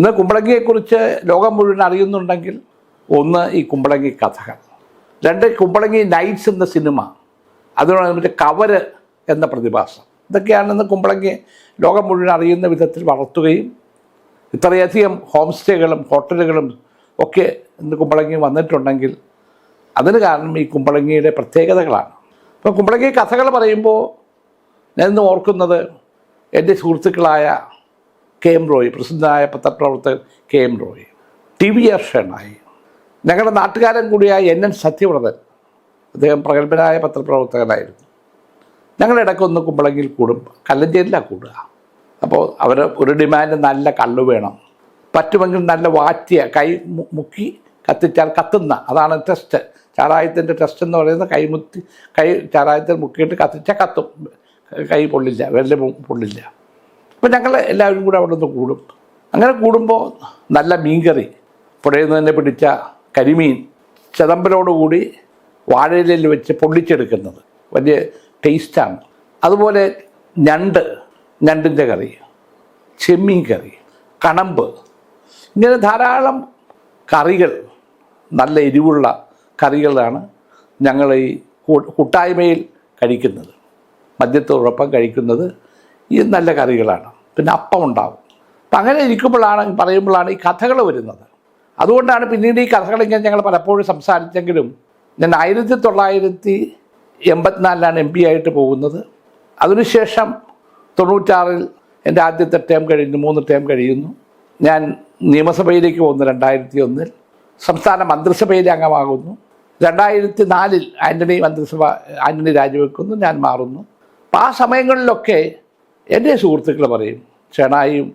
ഇന്ന് കുമ്പളങ്ങിയെക്കുറിച്ച് ലോകം മുഴുവൻ അറിയുന്നുണ്ടെങ്കിൽ ഒന്ന് ഈ കുമ്പളങ്ങി കഥകൾ. രണ്ട് കുമ്പളങ്ങി നൈറ്റ്സ് എന്ന സിനിമ അതിനോടനുബന്ധിച്ച് കവര് എന്ന പ്രതിഭാസം. ഇതൊക്കെയാണ് ഇന്ന് കുമ്പളങ്ങി ലോകം മുഴുവൻ അറിയുന്ന വിധത്തിൽ വളർത്തുകയും ഇത്രയധികം ഹോം സ്റ്റേകളും ഹോട്ടലുകളും ഒക്കെ ഇന്ന് കുമ്പളങ്ങി വന്നിട്ടുണ്ടെങ്കിൽ അതിന് കാരണം ഈ കുമ്പളങ്ങിയുടെ പ്രത്യേകതകളാണ്. അപ്പോൾ കുമ്പളങ്ങി കഥകൾ പറയുമ്പോൾ ഞാൻ ഇന്ന് ഓർക്കുന്നത് എന്റെ സുഹൃത്തുക്കളായ കെ എം റോയ് പ്രസിദ്ധനായ പത്രപ്രവർത്തകൻ K M Roy T V R Shenoy. ഞങ്ങളുടെ നാട്ടുകാരൻ കൂടിയായ എൻ എൻ സത്യവ്രതൻ അദ്ദേഹം പ്രഗത്ഭനായ പത്രപ്രവർത്തകനായിരുന്നു. ഞങ്ങളുടെ ഇടയ്ക്ക് ഒന്ന് കുമ്പളങ്ങിൽ കൂടും കല്ലഞ്ചേരിലാണ് കൂടുക. അപ്പോൾ അവർ ഒരു ഡിമാൻഡ് നല്ല കള്ളു വേണം. പറ്റുമെങ്കിൽ നല്ല വാറ്റിയ കൈ മുക്കി കത്തിച്ചാൽ കത്തുന്ന അതാണ് ടെസ്റ്റ്. ചാരായത്തിന്റെ ടെസ്റ്റ് എന്ന് പറയുന്നത് കൈ മുത്തി കൈ ചാരായത്തിൽ മുക്കിയിട്ട് കത്തിച്ചാൽ കത്തും. കൈ പൊള്ളില്ല വെല്ല പൊള്ളില്ല. അപ്പോൾ ഞങ്ങൾ എല്ലാവരും കൂടെ അവിടെ നിന്ന് കൂടും. അങ്ങനെ കൂടുമ്പോൾ നല്ല മീൻകറി പുഴയിൽ നിന്ന് തന്നെ പിടിച്ച കരിമീൻ ചിദംബരോടുകൂടി വാഴയിലയിൽ വെച്ച് പൊള്ളിച്ചെടുക്കുന്നത്. വലിയ ടേസ്റ്റാണ് അതുപോലെ ഞണ്ട് ഞണ്ടിന്റെ കറി ചെമ്മീൻ കറി കണമ്പ്. ഇങ്ങനെ ധാരാളം കറികൾ നല്ല എരിവുള്ള കറികളാണ് ഞങ്ങൾ ഈ കൂട്ടായ്മയിൽ കഴിക്കുന്നത്. മദ്യത്തോടൊപ്പം കഴിക്കുന്നത് ഈ നല്ല കറികളാണ്. പിന്നെ അപ്പം ഉണ്ടാവും. അപ്പം അങ്ങനെ ഇരിക്കുമ്പോഴാണ് പറയുമ്പോഴാണ് ഈ കഥകൾ വരുന്നത്. അതുകൊണ്ടാണ് പിന്നീട് ഈ കഥകൾ ഇങ്ങനെ ഞങ്ങൾ പലപ്പോഴും സംസാരിച്ചെങ്കിലും ഞാൻ ആയിരത്തി തൊള്ളായിരത്തി എൺപത്തിനാലിലാണ് എം പി ആയിട്ട് പോകുന്നത്. അതിനുശേഷം തൊണ്ണൂറ്റാറിൽ എന്റെ ആദ്യത്തെ ടേം കഴിഞ്ഞു മൂന്ന് ടേം കഴിയുന്നു. ഞാൻ നിയമസഭയിലേക്ക് പോകുന്നു രണ്ടായിരത്തി ഒന്നിൽ സംസ്ഥാന മന്ത്രിസഭയിലെ അംഗമാകുന്നു. രണ്ടായിരത്തി നാലിൽ ആന്റണി മന്ത്രിസഭ ആന്റണി രാജിവെക്കുന്നു ഞാൻ മാറുന്നു. അപ്പോൾ ആ സമയങ്ങളിലൊക്കെ എന്റെ സുഹൃത്തുക്കൾ പറയും ഷെണായിയും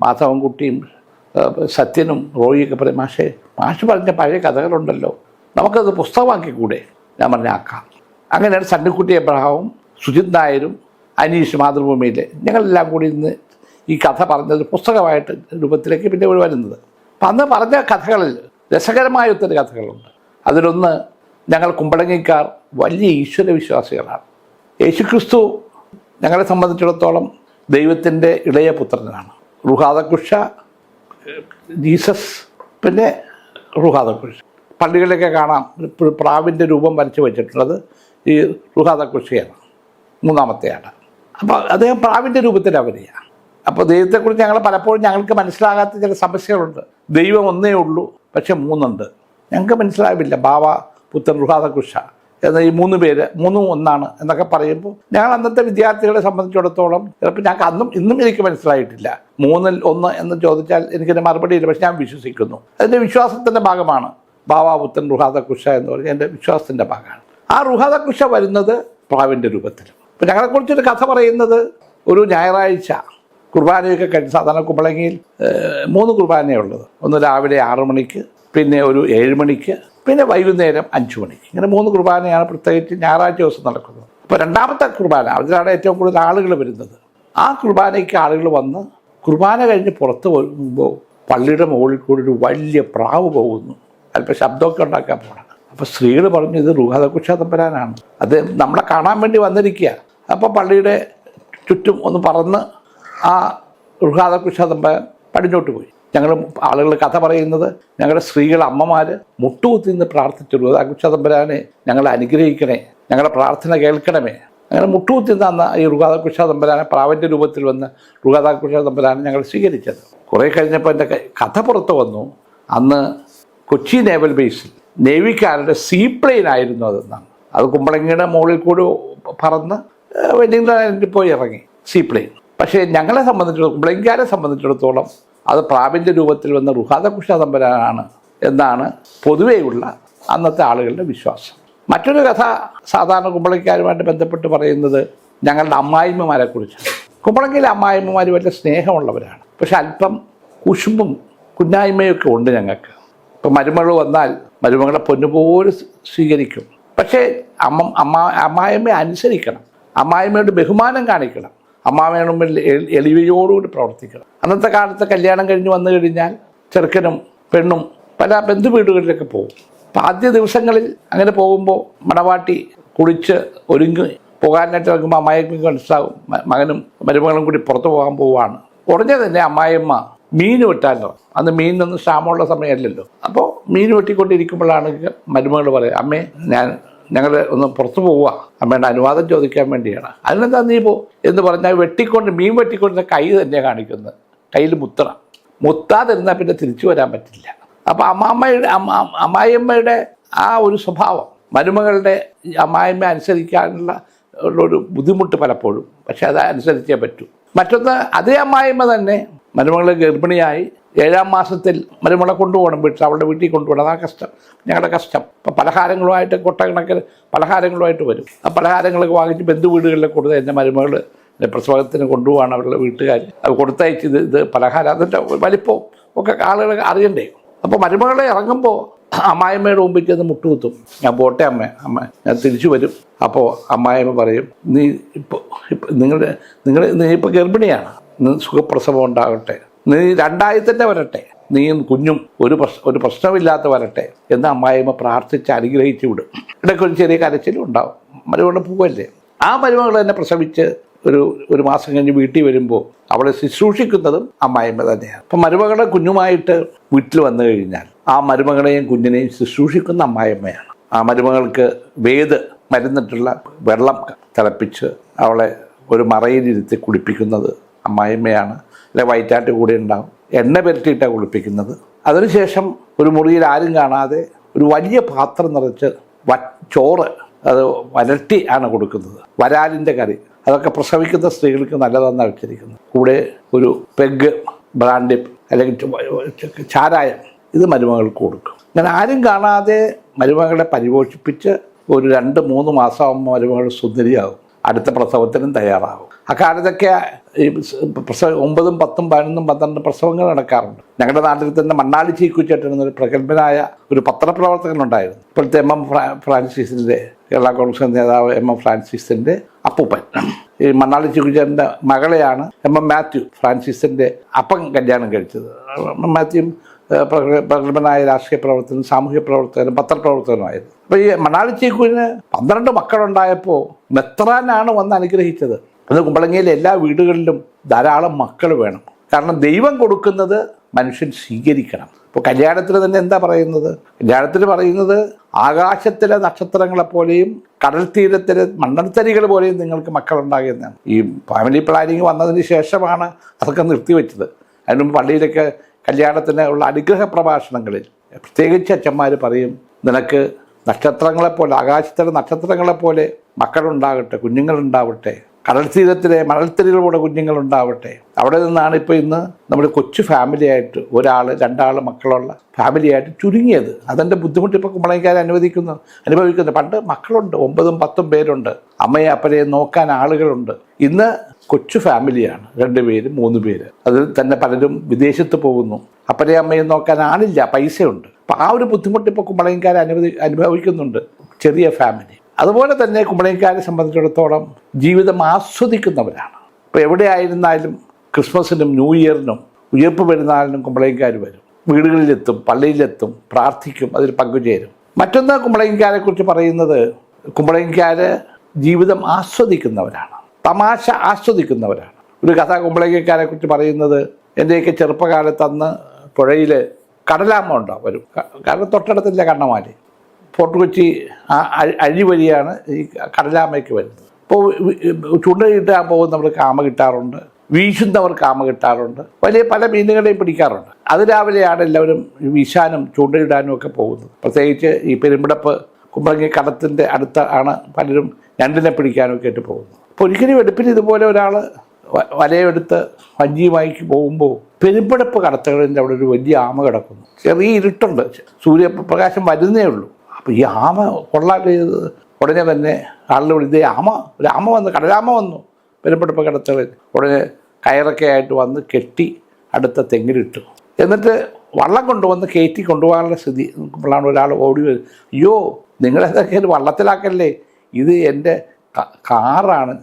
മാധവൻകുട്ടിയും കുട്ടിയും സത്യനും റോയിയൊക്കെ പറയും മാഷേ മാഷ് പറഞ്ഞ പഴയ കഥകളുണ്ടല്ലോ നമുക്കത് പുസ്തകമാക്കി കൂടെ ഞാൻ പറഞ്ഞ ആക്കാം. അങ്ങനെയാണ് സണ്ണിക്കുട്ടി എബ്രഹാവും സുജിത് നായരും അനീഷ് മാതൃഭൂമിയിലെ ഞങ്ങളെല്ലാം കൂടി ഇന്ന് ഈ കഥ പറഞ്ഞത് പുസ്തകമായിട്ട് രൂപത്തിലേക്ക് പിന്നെ വരുന്നത്. അപ്പം അന്ന് പറഞ്ഞ കഥകളിൽ രസകരമായ ഒത്തിരി കഥകളുണ്ട്. അതിലൊന്ന് ഞങ്ങൾ കുമ്പളങ്ങിക്കാർ വലിയ ഈശ്വര വിശ്വാസികളാണ് യേശുക്രിസ്തു ഞങ്ങളെ സംബന്ധിച്ചിടത്തോളം ദൈവത്തിന്റെ ഇളയ പുത്രനാണ്. റുഹാദകുഷ ജീസസ് പിന്നെ റുഹാദകുഷ. പള്ളികളിലൊക്കെ കാണാം പ്രാവിന്റെ രൂപം വരച്ച് വെച്ചിട്ടുള്ളത് ഈ റുഹാദകുഷയാണ്. മൂന്നാമത്തെയാണ്. അപ്പോൾ അദ്ദേഹം പ്രാവിന്റെ രൂപത്തിൽ അവരെയാണ്. അപ്പോൾ ദൈവത്തെക്കുറിച്ച് ഞങ്ങൾ പലപ്പോഴും ഞങ്ങൾക്ക് മനസ്സിലാകാത്ത ചില സമസ്യകളുണ്ട് ദൈവം ഒന്നേ ഉള്ളൂ പക്ഷെ മൂന്നുണ്ട്. ഞങ്ങൾക്ക് മനസ്സിലാവില്ല ബാവ പുത്രൻ റുഹാദകുഷ. എന്ന ഈ മൂന്ന് പേര് മൂന്നും ഒന്നാണ് എന്നൊക്കെ പറയുമ്പോൾ ഞങ്ങൾ അന്നത്തെ വിദ്യാർത്ഥികളെ സംബന്ധിച്ചിടത്തോളം ചിലപ്പോൾ ഞങ്ങൾക്ക് അന്നും ഇന്നും എനിക്ക് മനസ്സിലായിട്ടില്ല. മൂന്നിൽ ഒന്ന് എന്ന് ചോദിച്ചാൽ എനിക്കിന്റെ മറുപടിയില്ല പക്ഷെ ഞാൻ വിശ്വസിക്കുന്നു. അതിന്റെ വിശ്വാസത്തിന്റെ ഭാഗമാണ്. ബാബാപുത്തൻ റുഹാദ കുഷ എന്ന് പറഞ്ഞ എന്റെ വിശ്വാസത്തിന്റെ ഭാഗമാണ്. ആ റുഹാദകുഷ വരുന്നത് പ്രാവിന്റെ രൂപത്തിൽ ഇപ്പം ഞങ്ങളെക്കുറിച്ചൊരു കഥ പറയുന്നത് ഒരു ഞായറാഴ്ച കുർബാനയൊക്കെ കഴിഞ്ഞ് സാധാരണ കുമ്പളങ്ങിയിൽ മൂന്ന് കുർബാനയുള്ളത് ഒന്ന് രാവിലെ ആറു മണിക്ക് പിന്നെ ഒരു ഏഴ് മണിക്ക് പിന്നെ വൈകുന്നേരം അഞ്ച് മണി. ഇങ്ങനെ മൂന്ന് കുർബാനയാണ് പ്രത്യേകിച്ച് ഞായറാഴ്ച ദിവസം നടക്കുന്നത്. അപ്പോൾ രണ്ടാമത്തെ കുർബാന അതിലാണ് ഏറ്റവും കൂടുതൽ ആളുകൾ വരുന്നത്. ആ കുർബാനയ്ക്ക് ആളുകൾ വന്ന് കുർബാന കഴിഞ്ഞ് പുറത്ത് പോകുമ്പോൾ പള്ളിയുടെ മുകളിൽ കൂടി ഒരു വലിയ പ്രാവ് പോകുന്നു. അല്പം ശബ്ദമൊക്കെ ഉണ്ടാക്കാൻ പോകണം അപ്പോൾ സ്ത്രീകൾ പറഞ്ഞു ഇത് റുഹാദകുഷ തമ്പരാനാണ് അത് നമ്മളെ കാണാൻ വേണ്ടി വന്നിരിക്കുക അപ്പോൾ പള്ളിയുടെ ചുറ്റും ഒന്ന് പറന്ന് ആ റുഹാദകുഷ തമ്പരാൻ പടിഞ്ഞോട്ട് പോയി. ഞങ്ങൾ ആളുകൾ കഥ പറയുന്നത് ഞങ്ങളുടെ സ്ത്രീകൾ അമ്മമാർ മുട്ടുകുത്തി നിന്ന് പ്രാർത്ഥിച്ചു റുഹാദകുഷ തമ്പരാനെ ഞങ്ങളെ അനുഗ്രഹിക്കണേ ഞങ്ങളുടെ പ്രാർത്ഥന കേൾക്കണമേ. അങ്ങനെ മുട്ടുകുത്തി നിന്ന ഈ റുഹാദകുഷ തമ്പരാനെ രൂപത്തിൽ വന്ന് തമ്പരാനെ ഞങ്ങൾ സ്വീകരിച്ചത്. കുറേ കഴിഞ്ഞപ്പോൾ എന്റെ കഥ പുറത്ത് വന്നു. അന്ന് കൊച്ചി നേവൽ ബേസിൽ നേവിക്കാരുടെ സീ പ്ലെയിൻ ആയിരുന്നു അതെന്നാണ്. അത് കുമ്പളങ്ങിയുടെ മുകളിൽ കൂടി പറന്ന് വെല്ലിംഗ്ടണിൽ പോയി ഇറങ്ങി സീ പ്ലെയിൻ പക്ഷേ ഞങ്ങളെ സംബന്ധിച്ചിടത്തോളം കുമ്പളങ്ങിക്കാരെ സംബന്ധിച്ചിടത്തോളം അത് പ്രാവിന്റെ രൂപത്തിൽ വന്ന റുഹാദകുഷ തമ്പരാനാണ് എന്നാണ് പൊതുവെയുള്ള അന്നത്തെ ആളുകളുടെ വിശ്വാസം. മറ്റൊരു കഥ സാധാരണ കുമ്പളക്കാരുമായിട്ട് ബന്ധപ്പെട്ട് പറയുന്നത് ഞങ്ങളുടെ അമ്മായിമ്മമാരെ കുറിച്ചാണ്. കുമ്പളങ്കിലെ അമ്മായിമ്മമാർ വലിയ സ്നേഹമുള്ളവരാണ്. പക്ഷെ അല്പം കുശുമ്പും കുഞ്ഞായ്മയൊക്കെ ഉണ്ട് ഞങ്ങൾക്ക്. ഇപ്പം മരുമകൾ വന്നാൽ മരുമകളെ പൊന്നുപോലെ സ്വീകരിക്കും. പക്ഷേ അമ്മ അമ്മ അമ്മായിമ്മയെ അനുസരിക്കണം. അമ്മായിമ്മയോട് ബഹുമാനം കാണിക്കണം. അമ്മാമയുടെ മുമ്പിൽ എളിവയോടുകൂടി പ്രവർത്തിക്കണം. അന്നത്തെ കാലത്ത് കല്യാണം കഴിഞ്ഞ് വന്നു കഴിഞ്ഞാൽ ചെറുക്കനും പെണ്ണും പല ബന്ധു വീടുകളിലൊക്കെ പോകും. അപ്പം ആദ്യ ദിവസങ്ങളിൽ അങ്ങനെ പോകുമ്പോൾ മണവാട്ടി കുളിച്ച് ഒരുങ്ങി പോകാനായിട്ട് ഇറങ്ങുമ്പോൾ അമ്മായിക്ക് മനസ്സിലാവും മകനും മരുമകളും കൂടി പുറത്തു പോകാൻ പോവുകയാണ് ഉടനെ തന്നെ അമ്മായിയമ്മ മീൻ വെട്ടാനോ അന്ന് മീനിനൊന്നും ക്ഷാമമുള്ള സമയമല്ലല്ലോ. അപ്പോൾ മീൻ വെട്ടിക്കൊണ്ടിരിക്കുമ്പോഴാണ് മരുമകൾ പറയുക അമ്മേ ഞാൻ ഞങ്ങൾ ഒന്ന് പുറത്തു പോവുക. അമ്മയുടെ അനുവാദം ചോദിക്കാൻ വേണ്ടിയാണ്. അതിനെന്താ നീ പോ എന്ന് പറഞ്ഞാൽ വെട്ടിക്കൊണ്ട് മീൻ വെട്ടിക്കൊണ്ടിരുന്ന കൈ തന്നെ കാണിക്കുന്നത്. കയ്യിൽ മുത്തണം മുത്താതിരുന്നാൽ പിന്നെ തിരിച്ചു വരാൻ പറ്റില്ല. അപ്പോൾ അമ്മാമ്മയുടെ അമ്മ അമ്മായിയമ്മയുടെ ആ ഒരു സ്വഭാവം മരുമകളുടെ അമ്മായിമ്മ അനുസരിക്കാനുള്ള ഒരു ബുദ്ധിമുട്ട് പലപ്പോഴും. പക്ഷെ അത് അനുസരിച്ചേ പറ്റൂ. മറ്റൊന്ന് അതേ അമ്മായിമ്മ തന്നെ മരുമകൾ ഗർഭിണിയായി ഏഴാം മാസത്തിൽ മരുമുള കൊണ്ടുപോകണം വീട്ടിൽ അവളുടെ വീട്ടിൽ കൊണ്ടുപോകണം. അതാ കഷ്ടം. ഞങ്ങളുടെ കഷ്ടം. അപ്പം പലഹാരങ്ങളുമായിട്ട് കൊട്ടക്കണക്കിന് പലഹാരങ്ങളുമായിട്ട് വരും. ആ പലഹാരങ്ങളൊക്കെ വാങ്ങിച്ച് ബന്ധു വീടുകളിൽ കൊടുത്ത് എന്റെ മരുമകൾ എന്റെ പ്രസവത്തിന് കൊണ്ടുപോകാണ് അവരുടെ വീട്ടുകാർ. അത് കൊടുത്തയച്ച് ഇത് ഇത് പലഹാരം അതിന്റെ വലിപ്പവും ഒക്കെ ആളുകൾ അറിയണ്ടേ. അപ്പോൾ മരുമകളെ ഇറങ്ങുമ്പോൾ അമ്മായിമ്മയുടെ മുമ്പിൽ ചെന്ന് മുട്ടുകുത്തും. ഞാൻ പോട്ടെ അമ്മ അമ്മ ഞാൻ തിരിച്ചു വരും. അപ്പോൾ അമ്മായിമ്മ പറയും നീ ഇപ്പോൾ ഇപ്പം നിങ്ങളുടെ നിങ്ങൾ നീ ഇപ്പോൾ ഗർഭിണിയാണ്. സുഖപ്രസവം ഉണ്ടാകട്ടെ. നീ രണ്ടായിരത്തിന്റെ വരട്ടെ. നീയും കുഞ്ഞും ഒരു പ്രശ്ന ഒരു പ്രശ്നമില്ലാത്ത വരട്ടെ എന്ന് അമ്മായിമ്മ പ്രാർത്ഥിച്ച് അനുഗ്രഹിച്ചു വിടും. ഇടയ്ക്ക് ഒരു ചെറിയ കരച്ചിലും ഉണ്ടാവും. മരുമകളുടെ പൂവല്ലേ? ആ മരുമകൾ തന്നെ പ്രസവിച്ച് ഒരു ഒരു മാസം കഴിഞ്ഞ് വീട്ടിൽ വരുമ്പോൾ അവളെ ശുശ്രൂഷിക്കുന്നതും അമ്മായിമ്മ തന്നെയാണ്. അപ്പം മരുമകളെ കുഞ്ഞുമായിട്ട് വീട്ടിൽ വന്നു കഴിഞ്ഞാൽ ആ മരുമകളെയും കുഞ്ഞിനെയും ശുശ്രൂഷിക്കുന്ന അമ്മായിമ്മയാണ് ആ മരുമകൾക്ക് വേദ് മരുന്നിട്ടുള്ള വെള്ളം തിളപ്പിച്ച് അവളെ ഒരു മറയിലിരുത്തി കുളിപ്പിക്കുന്നത് അമ്മായിമ്മയാണ് അല്ലെ വൈറ്റാറ്റ് കൂടെ ഉണ്ടാവും. എണ്ണ പെരട്ടിയിട്ടാണ് കുളിപ്പിക്കുന്നത്. അതിനുശേഷം ഒരു മുറിയിൽ ആരും കാണാതെ ഒരു വലിയ പാത്രം നിറച്ച് വ ചോറ് അത് വരട്ടി ആണ് കൊടുക്കുന്നത്. വരാലിന്റെ കറി. അതൊക്കെ പ്രസവിക്കുന്ന സ്ത്രീകൾക്ക് നല്ലതെന്നാണ് വെച്ചിരിക്കുന്നത്. കൂടെ ഒരു പെഗ് ബ്രാൻഡി അല്ലെങ്കിൽ ചാരായം ഇത് മരുമകൾക്ക് കൊടുക്കും. അങ്ങനെ ആരും കാണാതെ മരുമകളെ പരിപോഷിപ്പിച്ച് ഒരു രണ്ട് മൂന്ന് മാസമാകുമ്പോൾ മരുമകൾ സുന്ദരിയാകും അടുത്ത പ്രസവത്തിനും തയ്യാറാകും അക്കാലത്തൊക്കെ പ്രസവ ഒമ്പതും പത്തും പതിനൊന്നും പന്ത്രണ്ടും പ്രസവങ്ങൾ നടക്കാറുണ്ട്. ഞങ്ങളുടെ നാട്ടിൽ തന്നെ മണ്ണാലി ചീക്കുച്ചേട്ടൻ എന്നൊരു പ്രഗത്ഭനായ ഒരു പത്രപ്രവർത്തകനുണ്ടായിരുന്നു. ഇപ്പോഴത്തെ എം എം ഫ്രാ- ഫ്രാൻസിസിന്റെ കേരള കോൺഗ്രസ് നേതാവ് എം എം ഫ്രാൻസിസിന്റെ അപ്പൂപ്പൻ. ഈ മണ്ണാളി ചീക്കുച്ചേട്ടന്റെ മകളെയാണ് എം എം മാത്യു ഫ്രാൻസിസിന്റെ അപ്പം കല്യാണം കഴിച്ചത്. എം എം മാത്യു പ്രഗത്ഭനായ രാഷ്ട്രീയ പ്രവർത്തനം സാമൂഹ്യ പ്രവർത്തകനും പത്രപ്രവർത്തകനുമായിരുന്നു. അപ്പോൾ ഈ മണാളി ചീക്കുവിന് പന്ത്രണ്ട് മക്കളുണ്ടായപ്പോൾ മെത്രാനാണ് വന്ന് അനുഗ്രഹിച്ചത്. അത് കുമ്പളങ്ങിയിലെ എല്ലാ വീടുകളിലും ധാരാളം മക്കൾ വേണം. കാരണം ദൈവം കൊടുക്കുന്നത് മനുഷ്യൻ സ്വീകരിക്കണം. ഇപ്പോൾ കല്യാണത്തിന് തന്നെ എന്താ പറയുന്നത്? കല്യാണത്തിന് പറയുന്നത് ആകാശത്തിലെ നക്ഷത്രങ്ങളെപ്പോലെയും കടൽ തീരത്തിലെ മണ്ണത്തരികൾ പോലെയും നിങ്ങൾക്ക് മക്കളുണ്ടാകുന്നതാണ്. ഈ ഫാമിലി പ്ലാനിങ് വന്നതിന് ശേഷമാണ് അതൊക്കെ നിർത്തിവെച്ചത്. അതിന് മുമ്പ് പള്ളിയിലൊക്കെ കല്യാണത്തിന് ഉള്ള അനുഗ്രഹ പ്രഭാഷണങ്ങളിൽ പ്രത്യേകിച്ച് അച്ഛന്മാർ പറയും നിനക്ക് നക്ഷത്രങ്ങളെപ്പോലെ ആകാശത്തിലെ നക്ഷത്രങ്ങളെപ്പോലെ മക്കളുണ്ടാകട്ടെ കുഞ്ഞുങ്ങളുണ്ടാവട്ടെ കടൽ തീരത്തിലെ മണൽത്തരികളുടെ കുഞ്ഞുങ്ങളുണ്ടാവട്ടെ. അവിടെ നിന്നാണ് ഇപ്പോൾ ഇന്ന് നമ്മുടെ കൊച്ചു ഫാമിലിയായിട്ട് ഒരാൾ രണ്ടാൾ മക്കളുള്ള ഫാമിലിയായിട്ട് ചുരുങ്ങിയത്. അതിന്റെ ബുദ്ധിമുട്ട് ഇപ്പോൾ കുമ്പളങ്ങിക്കാർ അനുവദിക്കുന്നു അനുഭവിക്കുന്നു. പണ്ട് മക്കളുണ്ട് ഒമ്പതും പത്തും പേരുണ്ട്. അമ്മയെ അപ്പനെയും നോക്കാൻ ആളുകളുണ്ട്. ഇന്ന് കൊച്ചു ഫാമിലിയാണ് രണ്ട് പേര് മൂന്ന് പേര്. അതിൽ തന്നെ പലരും വിദേശത്ത് പോകുന്നു. അപ്പനെ അമ്മയെ നോക്കാൻ ആളില്ല പൈസയുണ്ട്. അപ്പം ആ ഒരു ബുദ്ധിമുട്ട് ഇപ്പോൾ കുമ്പളങ്ങിക്കാർ അനുവദി അനുഭവിക്കുന്നുണ്ട് ചെറിയ ഫാമിലി അതുപോലെ തന്നെ കുമ്പളേക്കാരെ സംബന്ധിച്ചിടത്തോളം ജീവിതം ആസ്വദിക്കുന്നവരാണ്. ഇപ്പോൾ എവിടെയായിരുന്നാലും ക്രിസ്മസിനും ന്യൂ ഇയറിനും ഉയർപ്പ് പെരുന്നാളിനും കുമ്പളേക്കാർ വരും. വീടുകളിലെത്തും പള്ളിയിലെത്തും പ്രാർത്ഥിക്കും അതിൽ പങ്കുചേരും. മറ്റൊന്ന് കുമ്പളങ്ങിക്കാരെ കുറിച്ച് പറയുന്നത് കുമ്പളേക്കാർ ജീവിതം ആസ്വദിക്കുന്നവരാണ്. തമാശ ആസ്വദിക്കുന്നവരാണ്. ഒരു കഥ കുമ്പളങ്ങിക്കാരെ കുറിച്ച് പറയുന്നത് എന്റെയൊക്കെ ചെറുപ്പകാലത്തന്ന് പുഴയിൽ കടലാമ്മ ഉണ്ടാവും വരും. കാരണം തൊട്ടടുത്തില്ല കണ്ണമാലി. ഫോർട്ട് കൊച്ചി ആ അഴി- അഴി വഴിയാണ് ഈ കടലാമയ്ക്ക് വരുന്നത്. അപ്പോൾ പോകുന്ന നമ്മൾ കാമ കിട്ടാറുണ്ട് വീശുന്നവർ കാമ കിട്ടാറുണ്ട് വലിയ പല മീനുകളെയും പിടിക്കാറുണ്ട്. അത് രാവിലെയാണ് എല്ലാവരും വീശാനും ചൂണ്ടയിടാനും ഒക്കെ പോകുന്നത്. പ്രത്യേകിച്ച് ഈ പെരുമ്പിടപ്പ് കുമ്പളങ്ങി കടത്തിന്റെ അടുത്ത് ആണ് പലരും ഞണ്ടിനെ പിടിക്കാനും ഒക്കെ ആയിട്ട് പോകുന്നത്. അപ്പോൾ ഒരിക്കലും വെളുപ്പിന് ഇതുപോലെ ഒരാൾ വലയെടുത്ത് വഞ്ചിയുമായി പോകുമ്പോൾ പെരുമ്പടപ്പ് കടത്തുകളിന്റെ അവിടെ ഒരു വലിയ ആമ കിടക്കുന്നു. ചെറിയ ഇരുട്ടുണ്ട്. സൂര്യപ്രകാശം വരുന്നേ ഉള്ളൂ. അപ്പോൾ ഈ ആമ കൊള്ളാതെ ഉടനെ തന്നെ ആളിൽ വിളി ഇതേ ആമ ഒരു ആമ വന്നു കടലാമ വന്നു. പെരുമ്പടുപ്പ് കടത്തുകളിൽ ഉടനെ കയറൊക്കെ ആയിട്ട് വന്ന് കെട്ടി അടുത്ത തെങ്ങിലിട്ടു. എന്നിട്ട് വള്ളം കൊണ്ടുവന്ന് കയറ്റി കൊണ്ടുപോകാനുള്ള സ്ഥിതി. നോക്കുമ്പോഴാണ് ഒരാൾ ഓടി വരും അയ്യോ നിങ്ങളെന്തൊക്കെ വള്ളത്തിലാക്കല്ലേ? ഇത് എന്റെ കാറാണ്.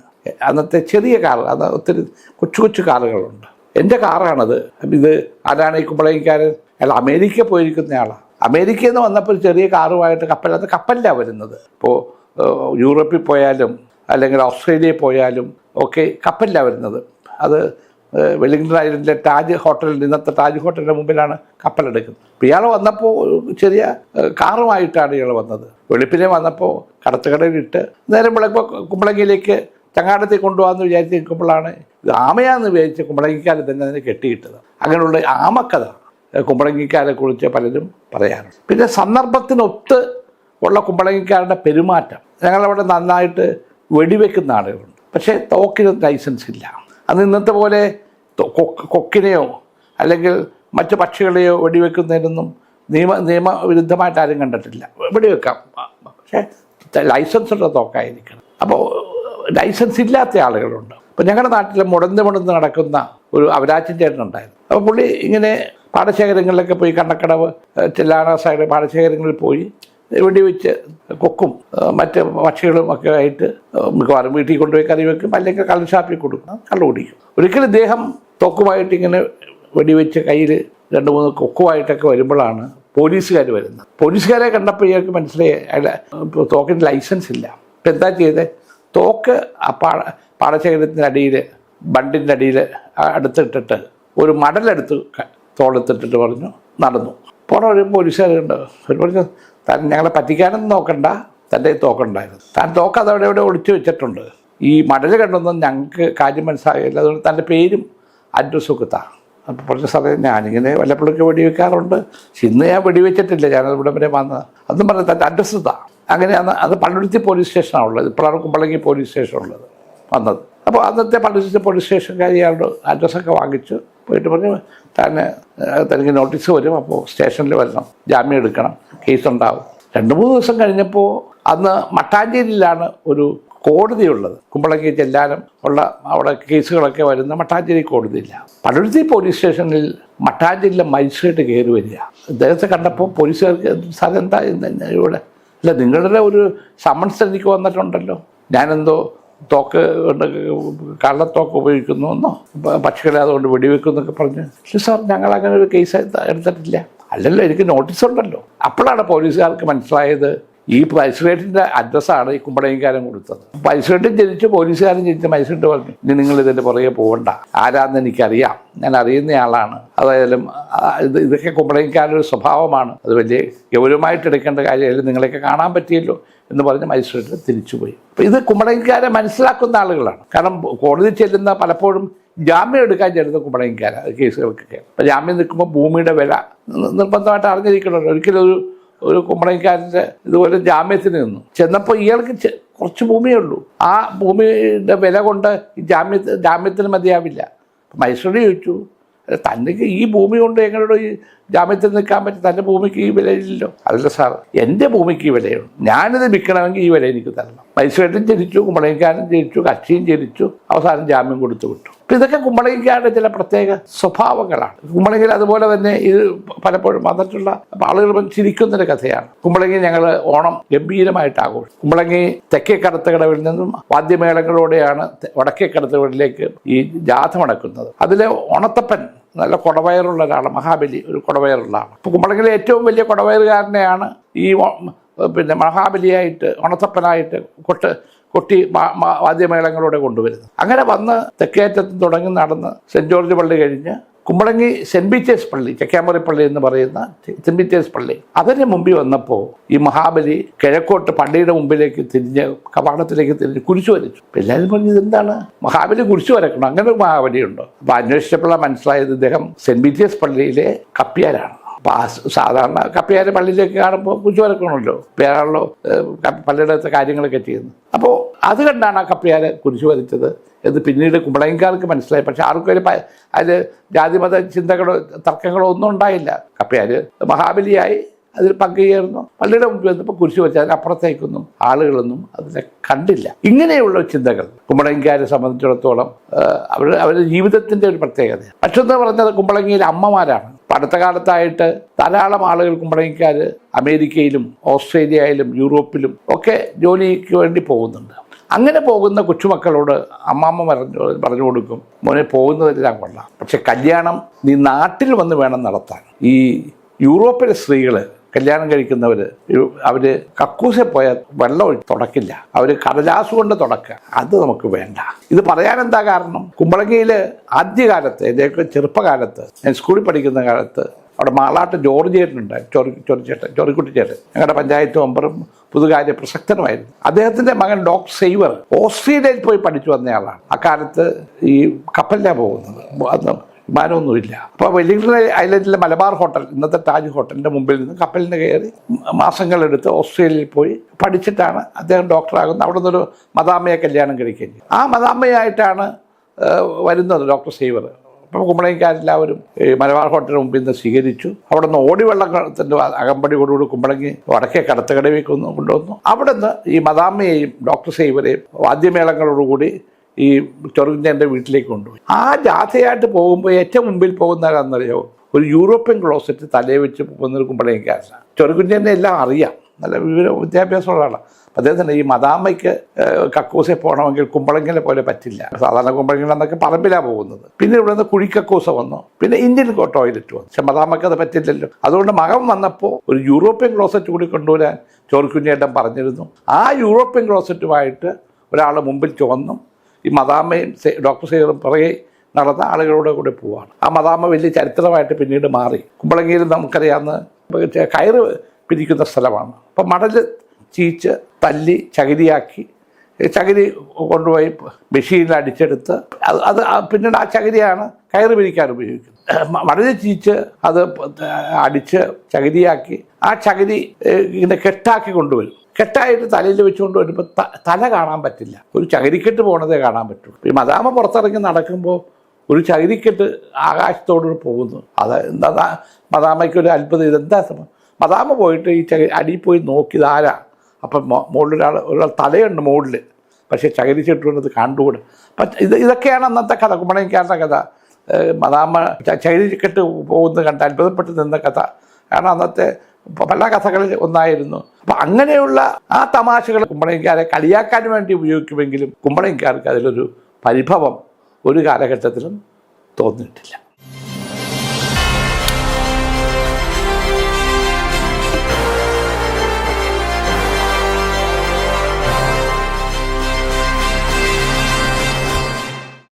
അന്നത്തെ ചെറിയ കാർ അത് ഒത്തിരി കൊച്ചു കൊച്ചു കാറുകളുണ്ട്. എന്റെ കാറാണത്. ഇത് ആരാണ് ഈ കുമ്പളങ്ങിക്കാരൻ? അയാൾ അമേരിക്ക പോയിരിക്കുന്ന ആളാണ്. അമേരിക്കയിൽ നിന്ന് വന്നപ്പോൾ ചെറിയ കാറുമായിട്ട് കപ്പൽ അത് കപ്പലിലാണ് വരുന്നത് ഇപ്പോൾ യൂറോപ്പിൽ പോയാലും അല്ലെങ്കിൽ ഓസ്ട്രേലിയയിൽ പോയാലും ഒക്കെ കപ്പലിലാണ് വരുന്നത്. അത് വെല്ലിംഗ്ടൺ ഐലൻഡിലെ താജ് ഹോട്ടലിൽ ഇന്നത്തെ താജ് ഹോട്ടലിന്റെ മുമ്പിലാണ് കപ്പലെടുക്കുന്നത് അപ്പോൾ ഇയാൾ വന്നപ്പോൾ ചെറിയ കാറുമായിട്ടാണ് ഇയാൾ വന്നത്. വെളുപ്പിനെ വന്നപ്പോൾ കടത്തുകടയിലിട്ട് നേരം വിളക്കുമ്പോൾ കുമ്പളങ്ങിയിലേക്ക് ചങ്ങാടത്തിൽ കൊണ്ടുപോകാമെന്ന് വിചാരിച്ച് നിൽക്കുമ്പോഴാണ് ഇത് ആമയാന്ന് വിചാരിച്ച് കുമ്പളങ്ങിക്കാലം തന്നെ അതിനെ കെട്ടിയിട്ടത്. അങ്ങനെയുള്ള ആമക്കഥ. കുമ്പളങ്ങിക്കാരെ കുറിച്ച് പലരും പറയാറുണ്ട്. പിന്നെ സന്ദർഭത്തിനൊത്ത് ഉള്ള കുമ്പളങ്ങിക്കാരുടെ പെരുമാറ്റം. ഞങ്ങളവിടെ നന്നായിട്ട് വെടിവെക്കുന്ന ആളുകളുണ്ട്. പക്ഷേ തോക്കിന് ലൈസൻസ് ഇല്ല. അന്ന് ഇന്നത്തെ പോലെ കൊക്കിനെയോ അല്ലെങ്കിൽ മറ്റു പക്ഷികളെയോ വെടിവെക്കുന്നതിനൊന്നും നിയമ നിയമവിരുദ്ധമായിട്ട് ആരും കണ്ടിട്ടില്ല. വെടിവെക്കാം. പക്ഷേ ലൈസൻസ് ഉള്ള തോക്കായിരിക്കണം. അപ്പോൾ ലൈസൻസ് ഇല്ലാത്ത ആളുകളുണ്ട്. അപ്പോൾ ഞങ്ങളുടെ നാട്ടിൽ മുടന്ന് മുടന്ന് നടക്കുന്ന ഒരു അവരാച്ചൻ ചേട്ടനുണ്ടായിരുന്നു അപ്പോൾ പുള്ളി ഇങ്ങനെ പാടശേഖരങ്ങളിലൊക്കെ പോയി കണ്ണക്കടവ് ചെല്ലാന സൈഡ് പാടശേഖരങ്ങളിൽ പോയി വെടിവെച്ച് കൊക്കും മറ്റ് പക്ഷികളും ഒക്കെ ആയിട്ട് മിക്കവാറും വീട്ടിൽ കൊണ്ടുപോയി കറി വെക്കും അല്ലെങ്കിൽ കള്ളുഷാപ്പിൽ കൊടുക്കും കള്ളു കുടിക്കും. ഒരിക്കലും ഇദ്ദേഹം തൊക്കുമായിട്ട് ഇങ്ങനെ വെടിവെച്ച് കയ്യിൽ രണ്ട് മൂന്ന് കൊക്കുമായിട്ടൊക്കെ വരുമ്പോഴാണ് പോലീസുകാർ വരുന്നത്. പോലീസുകാരെ കണ്ടപ്പോൾ ഇയാൾക്ക് മനസ്സിലായി അയാൾ തോക്കിന് ലൈസൻസ് ഇല്ല. അപ്പം എന്താ ചെയ്തത് തോക്ക് ആ പാട പാടശേഖരത്തിന്റെ അടിയിൽ ബണ്ടിന്റെ അടിയിൽ അടുത്തിട്ടിട്ട് ഒരു മടലെടുത്ത് തോളത്തിട്ടിട്ട് പറഞ്ഞു നടന്നു. പോണ ഒരു പോലീസുകാരുണ്ട് ഒരു പറഞ്ഞു താൻ ഞങ്ങളെ പറ്റിക്കാനൊന്നും നോക്കണ്ട. തന്റെ തോക്കുണ്ടായിരുന്നു. താൻ തോക്ക് അതവിടെ ഇവിടെ ഒളിച്ചു വെച്ചിട്ടുണ്ട്. ഈ മടൽ കണ്ടൊന്നും ഞങ്ങൾക്ക് കാര്യം മനസ്സിലാകില്ല അതുകൊണ്ട് തന്റെ പേരും അഡ്രസ്സും ഒക്കെ താ. അപ്പോൾ പറഞ്ഞ സാറേ ഞാനിങ്ങനെ വല്ലപ്പോഴൊക്കെ വെടിവെക്കാറുണ്ട്. ഇന്ന് ഞാൻ വെടിവെച്ചിട്ടില്ല. ഞാൻ ഇവിടെ വരെ വന്നത് അതും പറഞ്ഞു തന്റെ അഡ്രസ്സ് താ. അങ്ങനെയാണ് അത് പള്ളുരുത്തി പോലീസ് സ്റ്റേഷനാണ് ഉള്ളത്. ഇപ്പോഴാണ് കുമ്പളങ്ങി പോലീസ് സ്റ്റേഷൻ ഉള്ളത്. വന്നത്. അപ്പോൾ അന്നത്തെ പള്ളുരുത്തി പോലീസ് സ്റ്റേഷൻകാരി അയാളുടെ അഡ്രസ്സൊക്കെ വാങ്ങിച്ചു. പോയിട്ട് പറഞ്ഞു താൻ തനിക്ക് നോട്ടീസ് വരും. അപ്പോൾ സ്റ്റേഷനിൽ വരണം. ജാമ്യം എടുക്കണം. കേസ് ഉണ്ടാവും. രണ്ട് മൂന്ന് ദിവസം കഴിഞ്ഞപ്പോൾ അന്ന് മട്ടാഞ്ചേരിയിലാണ് ഒരു കോടതിയുള്ളത് കുമ്പളങ്ങി ചെല്ലാനും ഉള്ള അവിടെ കേസുകളൊക്കെ വരുന്ന മട്ടാഞ്ചേരി കോടതിയില്ല. പടുത്തി പോലീസ് സ്റ്റേഷനിൽ മട്ടാഞ്ചേരിയിലെ മജിസ്ട്രേറ്റ് കയറി വരിക. അദ്ദേഹത്തെ കണ്ടപ്പോൾ പോലീസുകാർക്ക് സാധനം എന്താ ഇവിടെ? അല്ല നിങ്ങളുടെ ഒരു സമൻസ് എനിക്ക് വന്നിട്ടുണ്ടല്ലോ ഞാനെന്തോ തോക്ക് കള്ളത്തോക്ക് ഉപയോഗിക്കുന്നു എന്നോ? പക്ഷികളെ അതുകൊണ്ട് വെടിവെക്കുന്നൊക്കെ പറഞ്ഞ്. പക്ഷേ സാർ ഞങ്ങൾ അങ്ങനെ ഒരു കേസ് എടുത്തിട്ടില്ല. അല്ലല്ലോ എനിക്ക് നോട്ടീസ് ഉണ്ടല്ലോ. അപ്പോഴാണ് പോലീസുകാർക്ക് മനസ്സിലായത്. ഈ മജിസ്ട്രേറ്റിന്റെ അഡ്രസ്സാണ് ഈ കുമ്പളങ്ങിക്കാരൻ കൊടുത്തത്. മജിസ്ട്രേറ്റും ജനിച്ചു പോലീസുകാരൻ ജനിച്ച മജിസ്ട്രേറ്റ് പറഞ്ഞു ഇനി നിങ്ങൾ ഇതിന്റെ പുറകെ പോകണ്ട ആരാന്ന് എനിക്കറിയാം. ഞാൻ അറിയുന്നയാളാണ്. അതായാലും ഇത് ഇതൊക്കെ കുമ്പളങ്ങിക്കാരുടെ ഒരു സ്വഭാവമാണ്. അത് വലിയ ഗൗരവമായിട്ട് എടുക്കേണ്ട കാര്യമായാലും നിങ്ങളെയൊക്കെ കാണാൻ പറ്റിയല്ലോ എന്ന് പറഞ്ഞ് മജിസ്ട്രേറ്റ് തിരിച്ചുപോയി. അപ്പോൾ ഇത് കുമ്പളങ്ങിക്കാരെ മനസ്സിലാക്കുന്ന ആളുകളാണ്. കാരണം കോടതി ചെല്ലുന്ന പലപ്പോഴും ജാമ്യം എടുക്കാൻ ചെല്ലുന്ന കുമ്പളങ്ങിക്കാരാണ് കേസുകൾക്കൊക്കെ അപ്പോൾ ജാമ്യം നിൽക്കുമ്പോൾ ഭൂമിയുടെ വില നിർബന്ധമായിട്ട് അറിഞ്ഞിരിക്കണമല്ലോ. ഒരിക്കലും ഒരു ഒരു കുമ്പളക്കാരന്റെ ഇതുപോലെ ജാമ്യത്തിന് നിന്നു. ചെന്നപ്പോൾ ഇയാൾക്ക് കുറച്ച് ഭൂമിയേ ഉള്ളൂ. ആ ഭൂമിയുടെ വില കൊണ്ട് ജാമ്യത്തിന് ജാമ്യത്തിന് മതിയാവില്ല. മൈസൂരിൽ ചോദിച്ചു തന്നെ ഈ ഭൂമി കൊണ്ട് എങ്ങനെയുള്ള ഈ ജാമ്യത്തിൽ നിൽക്കാൻ പറ്റും തന്റെ ഭൂമിക്ക് ഈ വിലയില്ലല്ലോ. അതല്ല സാർ എന്റെ ഭൂമിക്ക് ഈ വിലയുണ്ട് ഞാനിത് വിൽക്കണമെങ്കിൽ ഈ വില എനിക്ക് തരണം. മൈസൂരേട്ടും ജനിച്ചു കുമ്പളങ്ങിക്കാരനും ജനിച്ചു കക്ഷിയും ജനിച്ചു അവസാനം ജാമ്യം കൊടുത്തു വിട്ടു. അപ്പം ഇതൊക്കെ കുമ്പളങ്ങിക്കാരുടെ ചില പ്രത്യേക സ്വഭാവങ്ങളാണ്. കുമ്പളങ്ങിൽ അതുപോലെ തന്നെ ഇത് പലപ്പോഴും വന്നിട്ടുള്ള ആളുകൾ ചിരിക്കുന്നൊരു കഥയാണ്. കുമ്പളങ്ങി ഞങ്ങൾ ഓണം ഗംഭീരമായിട്ട് ആഘോഷിക്കും കുമ്പളങ്ങി തെക്കേ കടത്തകടവിൽ നിന്നും വാദ്യമേളങ്ങളോടെയാണ് വടക്കേ കടത്തകടവിലേക്ക് ഈ ജാഥ നടക്കുന്നത് അതിലെ ഓണത്തപ്പൻ നല്ല കുടവയറുള്ള ഒരാളാണ് മഹാബലി ഒരു കുടവയറുള്ള അപ്പോൾ കുമ്പളങ്ങിലെ ഏറ്റവും വലിയ കുടവയറുകാരനെയാണ് ഈ പിന്നെ മഹാബലിയായിട്ട് ഉണത്തപ്പനായിട്ട് കൊട്ട് കൊട്ടി വാദ്യമേളങ്ങളോടെ കൊണ്ടുവരുന്നത്. അങ്ങനെ വന്ന് തെക്കേറ്റത്ത് തുടങ്ങി നടന്ന് സെന്റ് ജോർജ് പള്ളി കഴിഞ്ഞ് കുമ്പളങ്ങി സെന്റ് പീറ്റേഴ്സ് പള്ളി ചക്കാമറി പള്ളി എന്ന് പറയുന്ന സെന്റ് പീറ്റേഴ്സ് പള്ളി. അതിന് മുമ്പിൽ വന്നപ്പോൾ ഈ മഹാബലി കിഴക്കോട്ട് പള്ളിയുടെ മുമ്പിലേക്ക് തിരിഞ്ഞ് കവാടത്തിലേക്ക് തിരിഞ്ഞ് കുരിശു വരച്ചു. എല്ലാവരും പറഞ്ഞു ഇതെന്താണ്? മഹാബലി കുരിശു വരക്കണം. അങ്ങനെ ഒരു മഹാബലി ഉണ്ടോ അപ്പോൾ അന്വേഷിച്ചപ്പോഴാണ് മനസ്സിലായത് ഇദ്ദേഹം സെന്റ് പീറ്റേഴ്സ് പള്ളിയിലെ കപ്പ്യാരാണ്. അപ്പോൾ സാധാരണ കപ്പിയാരെ പള്ളിയിലേക്ക് കാണുമ്പോൾ കുരിശു വരക്കണമല്ലോ. പേരാണല്ലോ പള്ളിയുടെ കാര്യങ്ങളൊക്കെ ചെയ്യുന്നത്. അപ്പോൾ അത് കണ്ടാണ് ആ കപ്പിയാരെ കുരിശു വരച്ചത്. എന്ന് പിന്നീട് കുമ്പളയങ്കാർക്ക് മനസ്സിലായി. പക്ഷെ ആർക്കും ഒരു അതിൽ ജാതിമത ചിന്തകളോ തർക്കങ്ങളോ ഒന്നും ഉണ്ടായില്ല. കപ്പയാർ മഹാബലിയായി അതിൽ പങ്കുചേർന്നു. പള്ളിയുടെ മുമ്പിൽ വന്നപ്പോൾ കുരിശു വെച്ച് അതിനപ്പുറത്തേക്കൊന്നും ആളുകളൊന്നും അതിനെ കണ്ടില്ല. ഇങ്ങനെയുള്ള ചിന്തകൾ കുമ്പളങ്ങിക്കാരെ സംബന്ധിച്ചിടത്തോളം അവർ അവരുടെ ജീവിതത്തിന്റെ ഒരു പ്രത്യേകത മറ്റൊന്ന് പറഞ്ഞത് കുമ്പളങ്ങിയിലെ അമ്മമാരാണ്. അടുത്ത കാലത്തായിട്ട് ധാരാളം ആളുകൾ കുമ്പളങ്ങിക്കാർ അമേരിക്കയിലും ഓസ്ട്രേലിയയിലും യൂറോപ്പിലും ഒക്കെ ജോലിക്ക് വേണ്ടി പോകുന്നുണ്ട്. അങ്ങനെ പോകുന്ന കൊച്ചുമക്കളോട് അമ്മാമ്മ പറഞ്ഞു പറഞ്ഞു കൊടുക്കും മോനെ പോകുന്നതെല്ലാം കൊള്ളാം. പക്ഷെ കല്യാണം നീ നാട്ടിൽ വന്ന് വേണം നടത്താൻ. ഈ യൂറോപ്പിലെ സ്ത്രീകൾ കല്യാണം കഴിക്കുന്നവർ അവർ കക്കൂസെ പോയ വെള്ളം തുടക്കില്ല. അവർ കടലാസ് കൊണ്ട് തുടക്കുക. അത് നമുക്ക് വേണ്ട. ഇത് പറയാൻ എന്താ കാരണം? കുമ്പളങ്ങിയിൽ ആദ്യകാലത്ത് എന്റെയൊക്കെ ചെറുപ്പകാലത്ത് ഞാൻ സ്കൂളിൽ പഠിക്കുന്ന കാലത്ത് അവിടെ മാളാട്ട് ജോർജ് ചേട്ടനുണ്ട് ചൊറി ചൊറിച്ചേട്ടൻ ചൊറിക്കുട്ടി ചേട്ടൻ. ഞങ്ങളുടെ പഞ്ചായത്ത് മെമ്പറും പുതുകാര്യ പ്രസക്തനുമായിരുന്നു. അദ്ദേഹത്തിന്റെ മകൻ ഡോക്ടർ സൈവർ ഓസ്ട്രേലിയയിൽ പോയി പഠിച്ചു വന്നയാളാണ് അക്കാലത്ത് ഈ കപ്പലിലാണ് പോകുന്നത്. വിമാനമൊന്നുമില്ല. അപ്പോൾ വെല്ലിംഗ്ടൺ ഐലൻഡിലെ മലബാർ ഹോട്ടൽ ഇന്നത്തെ താജ് ഹോട്ടലിന്റെ മുമ്പിൽ നിന്ന് കപ്പലിന് കയറി മാസങ്ങളെടുത്ത് ഓസ്ട്രേലിയയിൽ പോയി പഠിച്ചിട്ടാണ് അദ്ദേഹം ഡോക്ടറാകുന്നത്. അവിടെ നിന്നൊരു മദാമ്മയെ കല്യാണം കഴിക്കുകയും ആ മദാമ്മയായിട്ടാണ് വരുന്നത് ഡോക്ടർ സൈവർ അപ്പം കുമ്പളങ്ങിക്കാരെല്ലാവരും മലബാർ ഹോട്ടലിന് മുമ്പിൽ നിന്ന് സ്വീകരിച്ചു. അവിടെ നിന്ന് ഓടിവെള്ളത്തിന്റെ അകമ്പടിയോടുകൂടി കുമ്പളങ്ങി വടക്കേ കടത്തകടവിലേക്ക് ഒന്ന് കൊണ്ടുവന്നു. അവിടെ നിന്ന് ഈ മദാമ്മയെയും ഡോക്ടർ സൈവരെയും വാദ്യമേളങ്ങളോടുകൂടി ഈ ചെറുകുഞ്ഞന്റെ വീട്ടിലേക്ക് കൊണ്ടുപോയി. ആ ജാഥയായിട്ട് പോകുമ്പോൾ ഏറ്റവും മുമ്പിൽ പോകുന്നതാണെന്നറിയോ ഒരു യൂറോപ്യൻ ക്ലോസറ്റ് തലയെ വെച്ച് പോകുന്നൊരു കുമ്പളങ്ങിക്കാരനാണ്. ചൊറുകുഞ്ഞനെ എല്ലാം അറിയാം. നല്ല വിവര വിദ്യാഭ്യാസമുള്ള ആളാണ് അദ്ദേഹത്തിന് ഈ മദാമയ്ക്ക് കക്കൂസെ പോകണമെങ്കിൽ കുമ്പളങ്ങിനെ പോലെ പറ്റില്ല. സാധാരണ കുമ്പളങ്ങിലെന്നൊക്കെ പറമ്പിലാണ് പോകുന്നത്. പിന്നെ ഇവിടെ നിന്ന് കുഴിക്കക്കൂസ വന്നു. പിന്നെ ഇന്ത്യൻ ടോയ്ലറ്റ് വന്നു. പക്ഷെ മദാമ്മയ്ക്ക് അത് പറ്റില്ലല്ലോ. അതുകൊണ്ട് മകം വന്നപ്പോൾ ഒരു യൂറോപ്യൻ ക്ലോസറ്റ് കൂടി കൊണ്ടുവരാൻ ചോർക്കുഞ്ഞേട്ടൻ പറഞ്ഞിരുന്നു. ആ യൂറോപ്യൻ ക്ലോസറ്റുമായിട്ട് ഒരാൾ മുമ്പിൽ ചുവന്നും. ഈ മദാമയും ഡോക്ടർ സേറും പുറകെ നടന്ന ആളുകളുടെ കൂടെ പോവാണ്. ആ മദാമ വലിയ ചരിത്രമായിട്ട് പിന്നീട് മാറി. കുമ്പളങ്ങിയിൽ നമുക്കറിയാവുന്ന കയറ് പിരിക്കുന്ന സ്ഥലമാണ്. അപ്പോൾ മടൽ ചീച്ച് തല്ലി ചകിരിയാക്കി ചകിരി കൊണ്ടുപോയി മെഷീനിൽ അടിച്ചെടുത്ത് അത് അത് പിന്നെ പിന്നീട് ആ ചകിരിയാണ് കയറ് പിരിക്കാൻ ഉപയോഗിക്കുന്നത്. മടൽ ചീച്ച് അത് അടിച്ച് ചകിരിയാക്കി ആ ചകിരി ഇങ്ങനെ കെട്ടാക്കി കൊണ്ടുവരും. കെട്ടായിട്ട് തലയിൽ വെച്ചുകൊണ്ട് വരുമ്പോൾ തല കാണാൻ പറ്റില്ല. ഒരു ചകിരിക്കെട്ട് പോണതേ കാണാൻ പറ്റുള്ളൂ. ഈ മദാമ പുറത്തിറങ്ങി നടക്കുമ്പോൾ ഒരു ചകിരിക്കെട്ട് ആകാശത്തോട് പോകുന്നു. അത് എന്താ മദാമയ്ക്ക് ഒരു അത്ഭുതം. ഇതെന്താ മദാമ പോയിട്ട് ഈ ചകി അടിയിൽ പോയി നോക്കി ആരാ അപ്പം മുകളിൽ ഒരാൾ ഒരാൾ തലയുണ്ട് മുകളിൽ പക്ഷേ ചകിരി ചെട്ടുകൊണ്ടത് കണ്ടുകൂടെ? അപ്പം ഇത് ഇതൊക്കെയാണ് അന്നത്തെ കഥ കുമ്പളങ്ങിക്കാരുടെ കഥ. മദാമ ച- ചകിരി കെട്ട് പോകുന്നത് കണ്ട് അത്ഭുതപ്പെട്ട് നിന്ന കഥ. കാരണം അന്നത്തെ പല കഥകളിൽ ഒന്നായിരുന്നു. അപ്പം അങ്ങനെയുള്ള ആ തമാശകൾ കുമ്പളങ്ങിക്കാരെ കളിയാക്കാൻ വേണ്ടി ഉപയോഗിക്കുമെങ്കിലും കുമ്പളങ്ങിക്കാർക്ക് അതിലൊരു പരിഭവം ഒരു കാലഘട്ടത്തിലും തോന്നിയിട്ടില്ല.